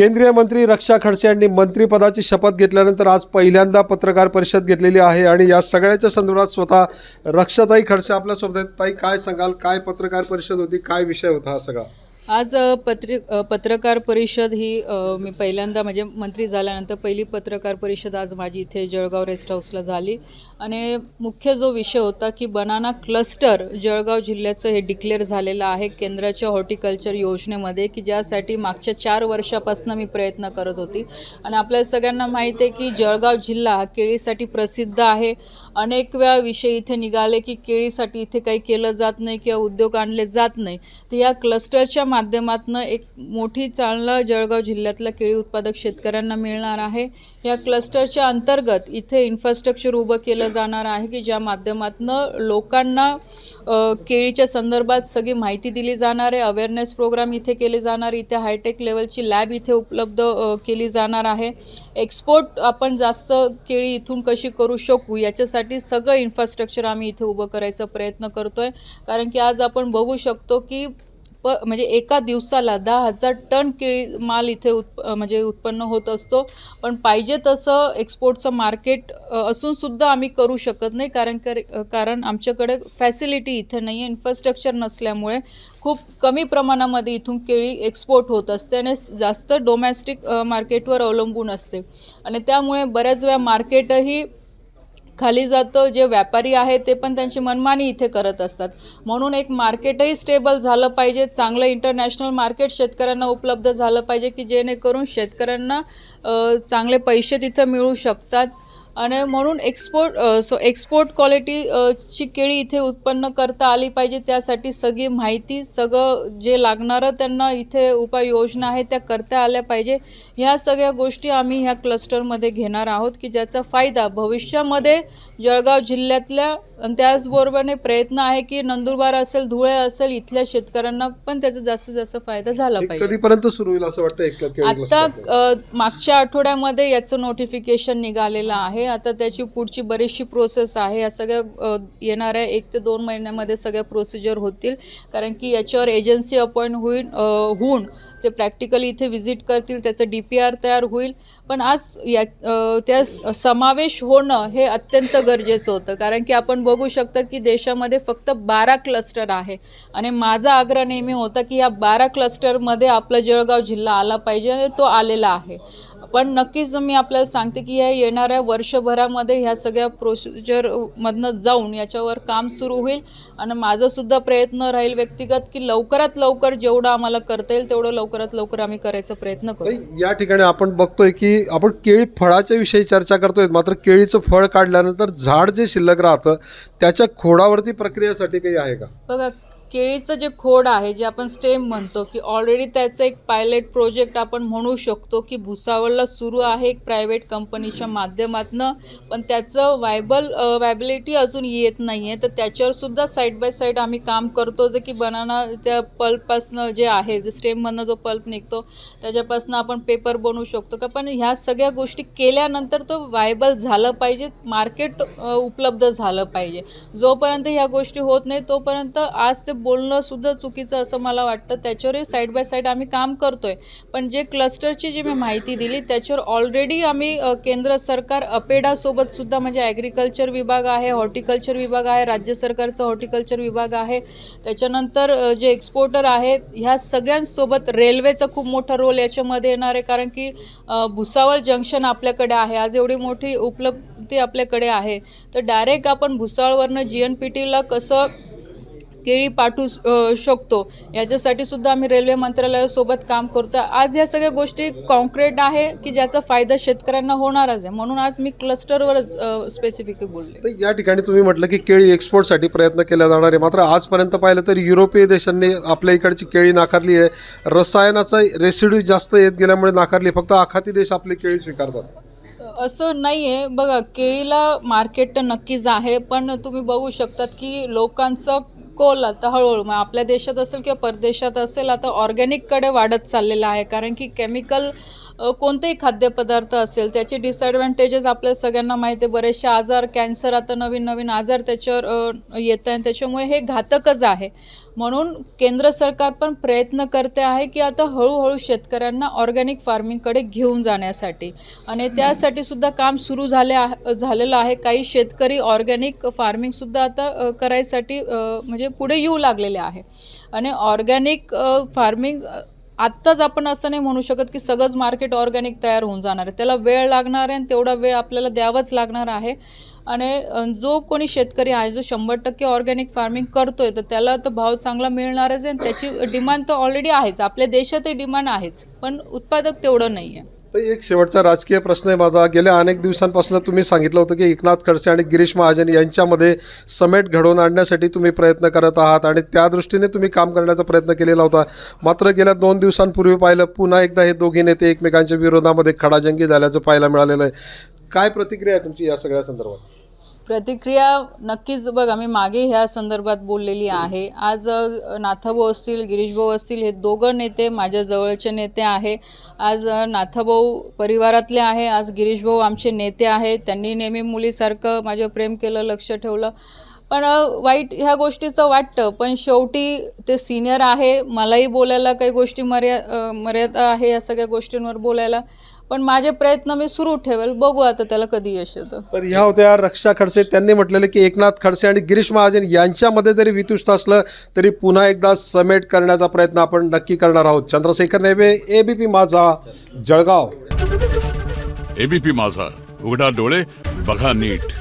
केंद्रीय मंत्री रक्षा खडसे यांनी मंत्रिपदाची शपथ घेतल्यानंतर आज पहिल्यांदा पत्रकार परिषद घेतलेली आहे आणि या सगळ्याच्या संदर्भात स्वतः रक्षाताई खडसे आपल्यासोबत आहेत. ताई काय सांगाल? काय पत्रकार परिषद होती? काय विषय होता हा सगळा? आज पत्रिक पत्रकार परिषद ही मी पहिल्यांदा म्हणजे मंत्री झाल्यानंतर पहिली पत्रकार परिषद आज माझी इथे जळगाव रेस्ट हाऊसला झाली. आणि मुख्य जो विषय होता की बनाना क्लस्टर जळगाव जिल्ह्याचं हे डिक्लेअर झालेलं आहे केंद्राच्या हॉर्टिकल्चर योजनेमध्ये की ज्यासाठी मागच्या चार वर्षापासून मी प्रयत्न करत होती. आणि आपल्या सगळ्यांना माहीत आहे की जळगाव जिल्हा हा केळीसाठी प्रसिद्ध आहे. अनेक वेळा विषय इथे निघाले की केळीसाठी इथे काही केलं जात नाही किंवा उद्योग आणले जात नाही. तर या क्लस्टरच्या माध्यमातून एक मोठी चालना जळगाव जिल्ह्यातल्या केळी उत्पादक शेतकऱ्यांना मिळणार आहे. या क्लस्टरच्या अंतर्गत इथे इन्फ्रास्ट्रक्चर उभं केलं जाणार आहे की ज्या माध्यमातून लोकांना केळीच्या संदर्भात सगळी माहिती दिली जाणार आहे. अवेअरनेस प्रोग्राम इथे केले जाणार इथे हायटेक लेवलची लॅब इथे उपलब्ध केली जाणार आहे. एक्सपोर्ट आपण जास्त केळी इथून कशी करू शकू याच्यासाठी सगळं इन्फ्रास्ट्रक्चर आम्ही इथे उभं करायचा प्रयत्न करतो आहे कारण की आज आपण बघू शकतो की प म्हणजे एका दिवसाला दहा हजार टन केळी माल इथे उत् म्हणजे उत्पन्न होत असतो. पण पाहिजे तसं एक्सपोर्टचं मार्केट असूनसुद्धा आम्ही करू शकत नाही. कारण कर कारण आमच्याकडे फॅसिलिटी इथे नाही आहे इन्फ्रास्ट्रक्चर नसल्यामुळे खूप कमी प्रमाणामध्ये इथून केळी एक्सपोर्ट होत असते आणि जास्त डोमॅस्टिक मार्केटवर अवलंबून असते. आणि त्यामुळे बऱ्याच वेळा मार्केटही खाली जातं जे व्यापारी आहेत ते पण त्यांची मनमानी इथे करत असतात. म्हणून एक मार्केटही स्टेबल झालं पाहिजे चांगलं इंटरनॅशनल मार्केट शेतकऱ्यांना उपलब्ध झालं पाहिजे की जेणेकरून शेतकऱ्यांना चांगले पैसे तिथं मिळू शकतात. आणि म्हणून एक्सपोर्ट सो एक्सपोर्ट क्वालिटी ची केळी इथे उत्पन्न करता आली पाहिजे. त्यासाठी सगळी माहिती सगळं जे लागणारं त्यांना इथे उपाययोजना आहे त्या करता आल्या पाहिजे. ह्या सगळ्या गोष्टी आम्ही ह्या क्लस्टरमध्ये घेणार आहोत की ज्याचा फायदा भविष्यामध्ये जळगाव जिल्ह्यातल्या आणि त्याचबरोबरने प्रयत्न आहे की नंदुरबार असेल धुळे असेल इथल्या शेतकऱ्यांना पण त्याचा जास्तीत जास्त फायदा झाला पाहिजे. कधीपर्यंत सुरू होईल असं वाटतं आता मागच्या आठवड्यामध्ये याचं नोटिफिकेशन निघालेलं आहे. आता त्याची पुढची बरीचशी प्रोसेस आहे. या सगळ्या येणाऱ्या एक ते दोन महिन्यामध्ये सगळ्या प्रोसिजर होतील. कारण की याच्यावर एजन्सी अपॉइंट होईल होऊन ते प्रॅक्टिकली इथे व्हिजिट करतील त्याचं डी पी आर तयार होईल. पण आज या त्या समावेश होणं हे अत्यंत गरजेचं होतं. कारण की आपण बघू शकता की देशामध्ये फक्त बारा क्लस्टर आहे. आणि माझा आग्रह नेहमी होता की या बारा क्लस्टरमध्ये आपला जळगाव जिल्हा आला पाहिजे आणि तो आलेला आहे. पण नक्कीच मी आपल्याला सांगते की ह्या येणाऱ्या वर्षभरामध्ये ह्या सगळ्या प्रोसिजरमधनं जाऊन याच्यावर काम सुरू होईल. आणि माझासुद्धा प्रयत्न राहील व्यक्तिगत की लवकरात लवकर जेवढं आम्हाला करता येईल तेवढं लवकरात लवकर आम्ही करायचा प्रयत्न करू. या ठिकाणी आपण बघतोय की आपण केळी फळाच्या विषयी चर्चा करतोय. मात्र केळीचं फळ काढल्यानंतर झाड जे शिल्लक राहतं त्याच्या खोडावरती प्रक्रियेसाठी काही आहे का? बघा केळीचं जे खोड आहे जे आपण स्टेम म्हणतो की ऑलरेडी त्याचं एक पायलट प्रोजेक्ट आपण म्हणू शकतो की भुसावळला सुरू आहे एक प्रायव्हेट कंपनीच्या माध्यमातनं पण त्याचं वायबल वायबिलिटी अजून येत नाही आहे तर त्याच्यावरसुद्धा साईड बाय साईड आम्ही काम करतो जे की बनाना त्या पल्पपासनं जे आहे जे स्टेममधनं जो पल्प निघतो त्याच्यापासनं आपण पेपर बनवू शकतो. का पण ह्या सगळ्या गोष्टी केल्यानंतर तो वायबल झालं पाहिजे मार्केट उपलब्ध झालं पाहिजे. जोपर्यंत ह्या गोष्टी होत नाही तोपर्यंत आज ते बोलणं सुद्धा चुकीचं असं मला वाटतं. त्याच्यावरही साईड बाय साईड आम्ही काम करतो आहे पण जे क्लस्टरची जी मी माहिती दिली त्याच्यावर ऑलरेडी आम्ही केंद्र सरकार अपेडासोबत सुद्धा म्हणजे ॲग्रिकल्चर विभाग आहे हॉर्टिकल्चर विभाग आहे राज्य सरकारचा हॉर्टिकल्चर विभाग आहे. त्याच्यानंतर जे एक्सपोर्टर आहेत ह्या सगळ्यांसोबत रेल्वेचा खूप मोठा रोल याच्यामध्ये येणार आहे. कारण की भुसावळ जंक्शन आपल्याकडे आहे. आज एवढी मोठी उपलब्धी आपल्याकडे आहे. तर डायरेक्ट आपण भुसावळवरनं जी एन पी टीला कसं केळी पाठवू शकतो. याच्यासाठी सुद्धा आम्ही रेल्वे मंत्रालयासोबत काम करतो. आज ह्या सगळ्या गोष्टी कॉन्क्रीट आहे की ज्याचा फायदा शेतकऱ्यांना होणारच आहे. म्हणून आज मी क्लस्टरवरच स्पेसिफिकली बोलले. तर या ठिकाणी तुम्ही म्हटलं की केळी एक्सपोर्टसाठी प्रयत्न केला जाणार आहे. मात्र आजपर्यंत पाहिलं तर युरोपीय देशांनी आपल्या इकडची केळी नाकारली आहे. रसायनाचा रेसिड्यू जास्त येत गेल्यामुळे नाकारली फक्त आखाती देश आपली केळी स्वीकारतात. असं नाही आहे बघा केळीला मार्केट तर नक्कीच आहे. पण तुम्ही बघू शकतात की लोकांचं कोल आता हळूहळू. मग आपल्या देशात असेल किंवा परदेशात असेल आता ऑर्गॅनिककडे वाढत चाललेलं आहे. कारण की केमिकल कोणतेही खाद्यपदार्थ असेल त्याचे डिसॲडव्हान्टेजेस आपल्या सगळ्यांना माहिती आहे. बरेचसे आजार कॅन्सर आता नवीन नवीन आजार त्याच्यावर येत आहे त्याच्यामुळे हे घातकच आहे. म्हणून केंद्र सरकार पण प्रयत्न करते आहे की आता हळूहळू शेतकऱ्यांना ऑर्गॅनिक फार्मिंगकडे घेऊन जाण्यासाठी. आणि त्यासाठी सुद्धा काम सुरू झाले आहे झालेलं आहे. काही शेतकरी ऑर्गॅनिक फार्मिंगसुद्धा आता करायसाठी म्हणजे पुढे येऊ लागलेले आहे. आणि ऑर्गॅनिक फार्मिंग आत्ताच आपण असं नाही म्हणू शकत की सगळंच मार्केट ऑर्गॅनिक तयार होऊन जाणार आहे. त्याला वेळ लागणार आहे आणि तेवढा वेळ आपल्याला द्यावाच लागणार आहे. आणि जो कोणी शेतकरी आहे जो शंभर टक्के ऑर्गॅनिक फार्मिंग करतोय तर त्याला तर भाव चांगला मिळणारच आहे आणि त्याची डिमांड तर ऑलरेडी आहेच. आपल्या देशातही डिमांड आहेच पण उत्पादक तेवढं नाही आहे एक शेवटचा राजकीय प्रश्न आहे माझा. गेल्या अनेक दिवसांपासून तुम्ही सांगितलं होतं की एकनाथ खडसे आणि गिरीश महाजन यांच्यामध्ये समेट घडवून आणण्यासाठी तुम्ही प्रयत्न करत आहात आणि त्या दृष्टीने तुम्ही काम करण्याचा प्रयत्न केलेला होता. मात्र गेल्या दोन दिवसांपूर्वी पाहिलं पुन्हा एकदा हे दोघी नेते एकमेकांच्या विरोधामध्ये खडाजंगी झाल्याचं पाहायला मिळालेलं आहे. काय प्रतिक्रिया आहे तुमची या सगळ्या संदर्भात? प्रतिक्रिया नक्कीच बघा मी मागे ह्या संदर्भात बोललेली आहे. आज नाथाभाऊ असतील गिरीशभाऊ असतील हे दोघं नेते माझ्या जवळचे नेते आहे. आज नाथाभाऊ परिवारातले आहे आज गिरीशभाऊ आमचे नेते आहेत त्यांनी नेहमी मुलीसारखं माझं प्रेम केलं लक्ष ठेवलं. पण वाईट ह्या गोष्टीचं वाटतं पण शेवटी ते सिनियर आहे. मलाही बोलायला काही गोष्टी मर्या मर्यादा आहे या सगळ्या गोष्टींवर बोलायला. पण माझे प्रयत्न मी सुरू ठेवेल. बघू आता त्याला कधी यश येतं. तर ह्या होत्या रक्षा खडसे. त्यांनी म्हटलेलं की एकनाथ खडसे आणि गिरीश महाजन यांच्यामध्ये जरी वितुष्ट असलं तरी पुन्हा एकदा समेट करण्याचा प्रयत्न आपण नक्की करणार आहोत. चंद्रशेखर नेबे एबीपी माझा जळगाव. एबीपी माझा. उघडा डोळे बघा नीट.